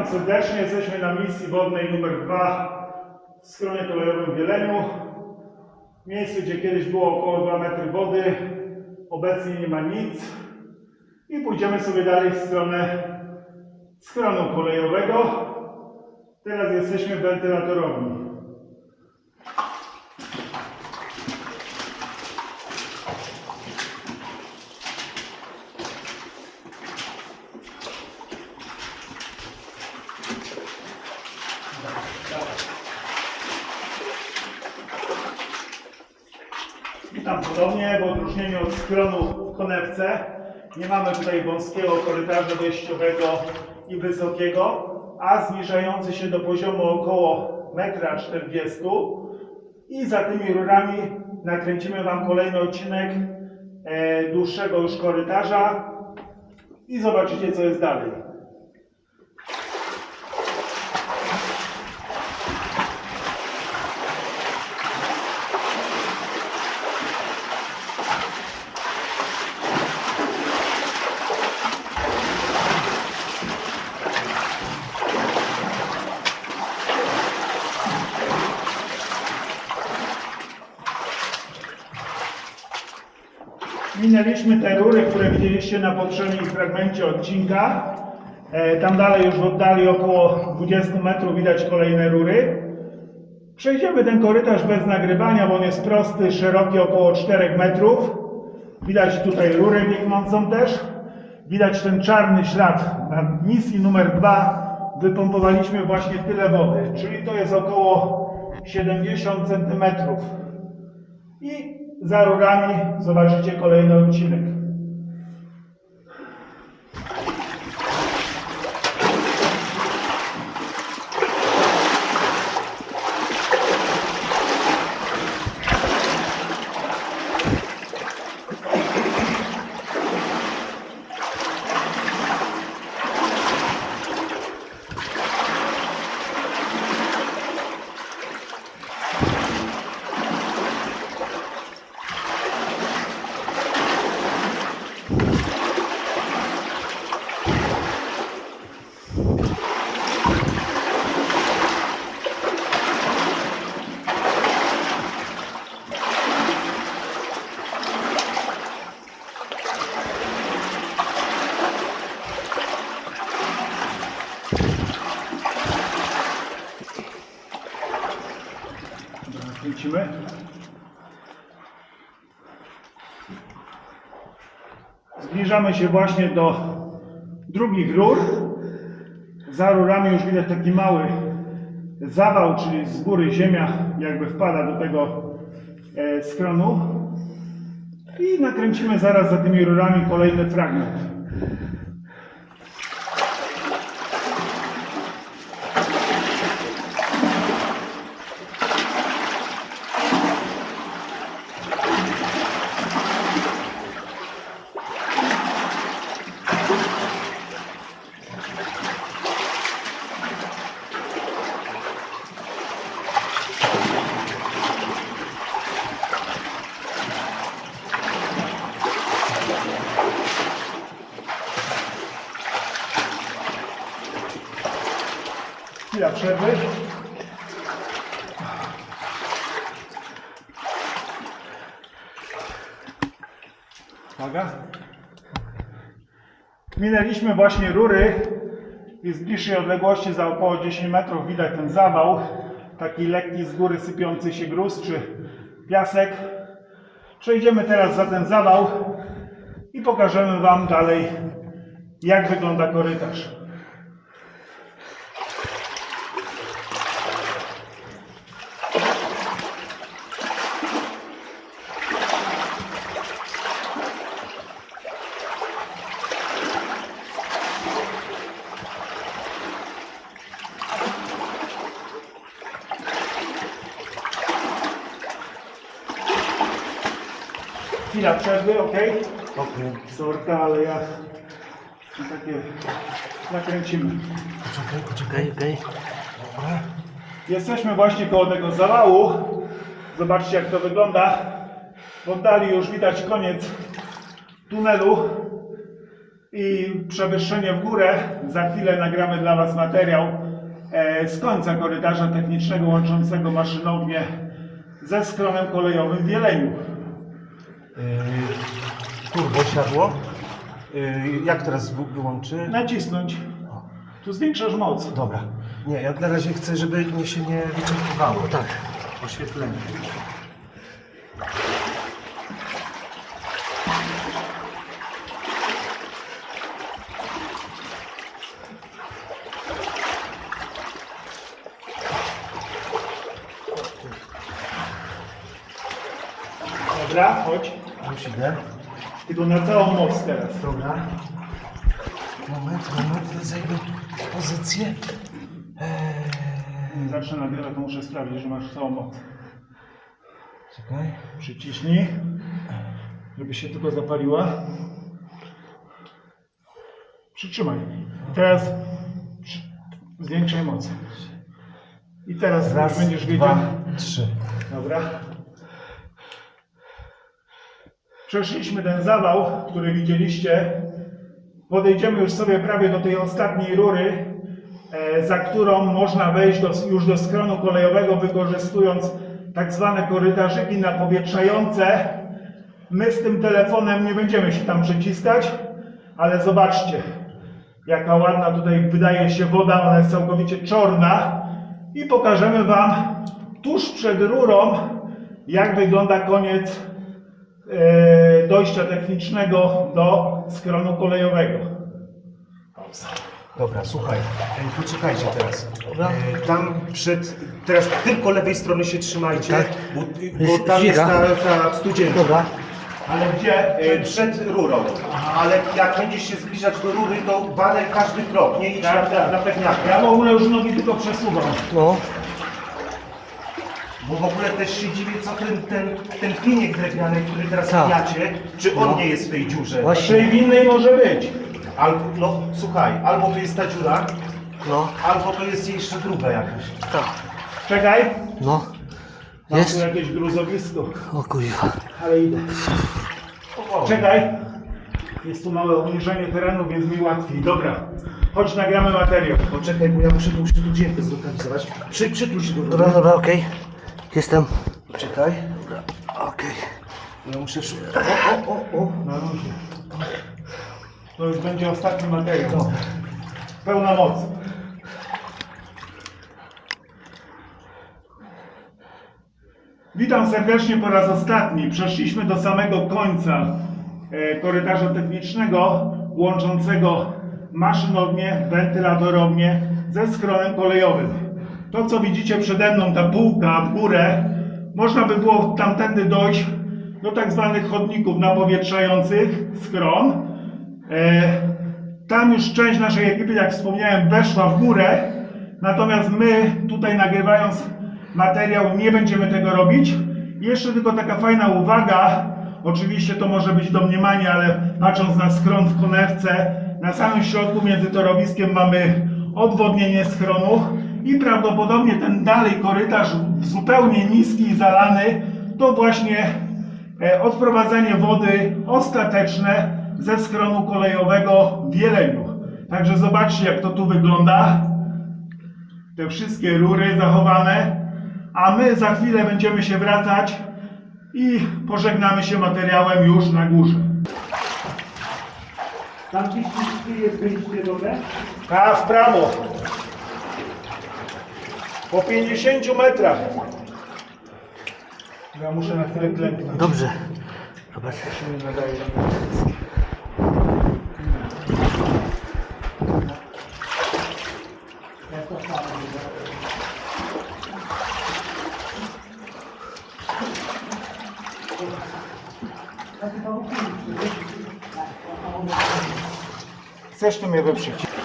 Witam serdecznie. Jesteśmy na misji wodnej numer 2 w skronie kolejowym w Wieleniu. Miejsce, gdzie kiedyś było około 2 metry wody. Obecnie nie ma nic. I pójdziemy sobie dalej w stronę schronu kolejowego. Teraz jesteśmy wentylatorowni. Ponownie, w odróżnieniu od schronu w konewce nie mamy tutaj wąskiego korytarza wejściowego i wysokiego, a zniżający się do poziomu około 1,40 m i za tymi rurami nakręcimy Wam kolejny odcinek e, dłuższego już korytarza i zobaczycie co jest dalej. Minęliśmy te rury, które widzieliście na poprzednim fragmencie odcinka. E, Tam dalej już w oddali około 20 metrów widać kolejne rury. Przejdziemy ten korytarz bez nagrywania, bo on jest prosty, szeroki około 4 metrów. Widać tutaj rurę biegnącą też. Widać ten czarny ślad. Na misji numer 2 wypompowaliśmy właśnie tyle wody, czyli to jest około 70 centymetrów. I za rurami zobaczycie kolejny odcinek. Dobra, Kręcimy. Zbliżamy się właśnie do drugich rur. Za rurami już widać taki mały zawał, czyli z góry ziemia jakby wpada do tego e, skronu. I nakręcimy zaraz za tymi rurami kolejny fragment. Przerwy. Uwaga. Minęliśmy właśnie rury i z bliższej odległości za około 10 metrów widać ten zawał. Taki lekki z góry sypiący się gruz czy piasek. Przejdziemy teraz za ten zawał i pokażemy Wam dalej jak wygląda korytarz. Przerwy, ok? Okej. Sorka, ale ja takie nakręcimy. Poczekaj, poczekaj, okej. Jesteśmy właśnie koło tego zawału. Zobaczcie jak to wygląda. W oddali już widać koniec tunelu. i przewyższenie w górę. Za chwilę nagramy dla Was materiał e, z końca korytarza technicznego łączącego maszynownię ze skronem kolejowym w Jeleniu. Turbo siadło. Yy, jak teraz wy- wyłączy? Nacisnąć. Tu zwiększasz moc. Dobra. Nie, ja na razie chcę, żeby mnie się nie wyczerpywało. Tak. Oświetlenie. Dobra, chodź. Już idę. Tylko na całą moc teraz. Dobra. Moment, moment, ja zajmę pozycję. Eee, Zacznę nagrywać, to muszę sprawdzić, że masz całą moc. czekaj. Przyciśnij, żeby się tylko zapaliła. Przytrzymaj. I teraz zwiększaj moc. I teraz Raz, będziesz wiedział. dwa, trzy. Dobra. Przeszliśmy ten zawał, który widzieliście. Podejdziemy już sobie prawie do tej ostatniej rury, e, za którą można wejść do, już do skronu kolejowego, wykorzystując tak zwane korytarzyki napowietrzające. My z tym telefonem nie będziemy się tam przyciskać, ale zobaczcie, jaka ładna tutaj wydaje się woda, ona jest całkowicie czarna i pokażemy Wam tuż przed rurą, jak wygląda koniec dojścia technicznego do skronu kolejowego. Pauza. Dobra, słuchaj, e, poczekajcie teraz. E, tam przed, teraz tylko lewej strony się trzymajcie, Tak. bo, bo tam jest ta, ta studzienka. Dobra. Ale gdzie? E, przed rurą. Ale jak będziesz się zbliżać do rury, to badaj każdy krok, nie idź na, Tak, tak. na pewniaka. Ja w ogóle już nogi tylko przesuwam. No. Bo w ogóle też się dziwię, co ten, ten, ten kliniek drewniany, który teraz Tak. czy on No. nie jest w tej dziurze. Właśnie. Czyli w innej może być. Albo, no słuchaj, albo to jest ta dziura, No. albo to jest jeszcze druga jakaś. Tak. Czekaj. No. Mam Jest? tu jakieś gruzowisko, O kuźwa. ale idę. Powoli. Czekaj. Jest tu małe obniżenie terenu, więc mi łatwiej. Dobra. Chodź, nagramy materiał. Poczekaj, bo ja muszę tą studzienkę zlokalizować. Przy, przytul się do Dobra, dobra, okej. Jestem. Czekaj. Okej. Ja muszę... sz- O, o, o, o. Na luzie. To już będzie ostatni materiał. Dobra. Pełna moc. Witam serdecznie po raz ostatni. Przeszliśmy do samego końca e, korytarza technicznego łączącego maszynownię, wentylatorownię ze skronem kolejowym. To, co widzicie przede mną, ta półka w górę, można by było tamtędy dojść do tak zwanych chodników napowietrzających skron. E, tam już część naszej ekipy, jak wspomniałem, weszła w górę. Natomiast my tutaj nagrywając materiał nie będziemy tego robić. Jeszcze tylko taka fajna uwaga. Oczywiście to może być domniemanie, ale patrząc na skron w konewce, na samym środku między torowiskiem mamy odwodnienie schronu i prawdopodobnie ten dalej korytarz zupełnie niski i zalany to właśnie e, odprowadzanie wody ostateczne ze skronu kolejowego w Jeleniu. Także zobaczcie jak to tu wygląda. Te wszystkie rury zachowane. A my za chwilę będziemy się wracać i pożegnamy się materiałem już na górze. Tam jest wyjście dobre? A, w prawo. Po 50 metrach. Ja muszę na chwilę klęknąć. Dobrze. Zobacz. się nie nadaje. Chcesz tu mnie wyprzeć?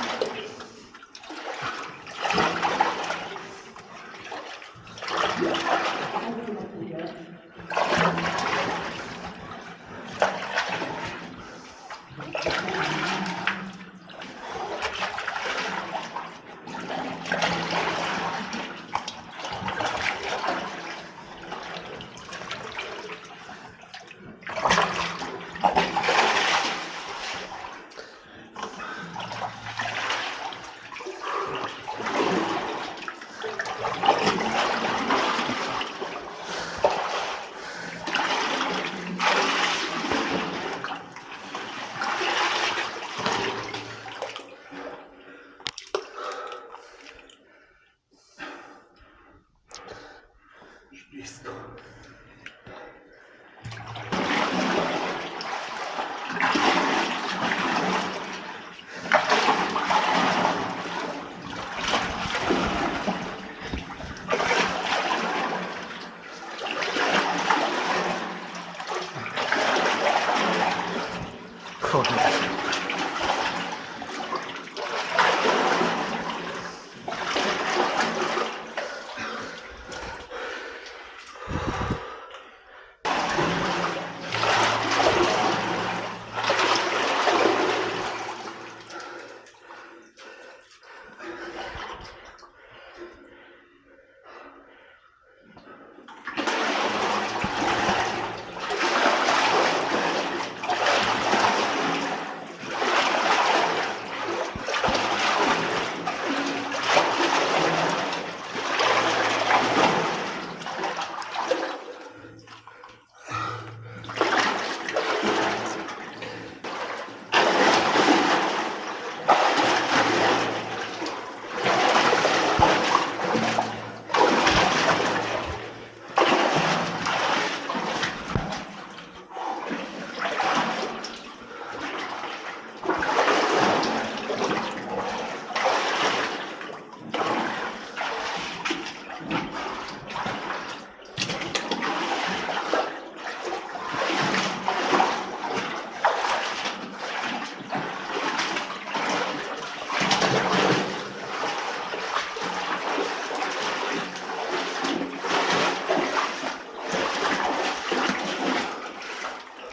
disco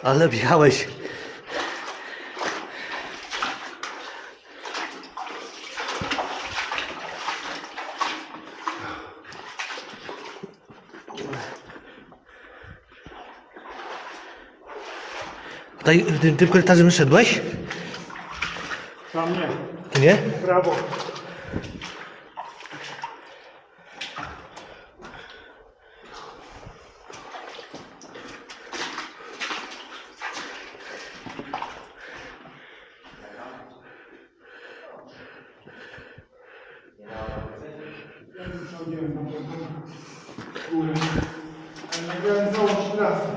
Ale wjechałeś. Tutaj tym, tym korytarzem szedłeś? Tam nie. Nie? Prawo. Ja już chodziłem na tą górę. Ale nie miałem całość trasy.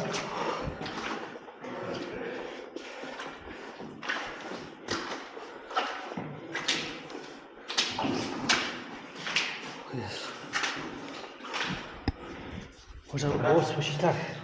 Jezu. Można było spuścić tak.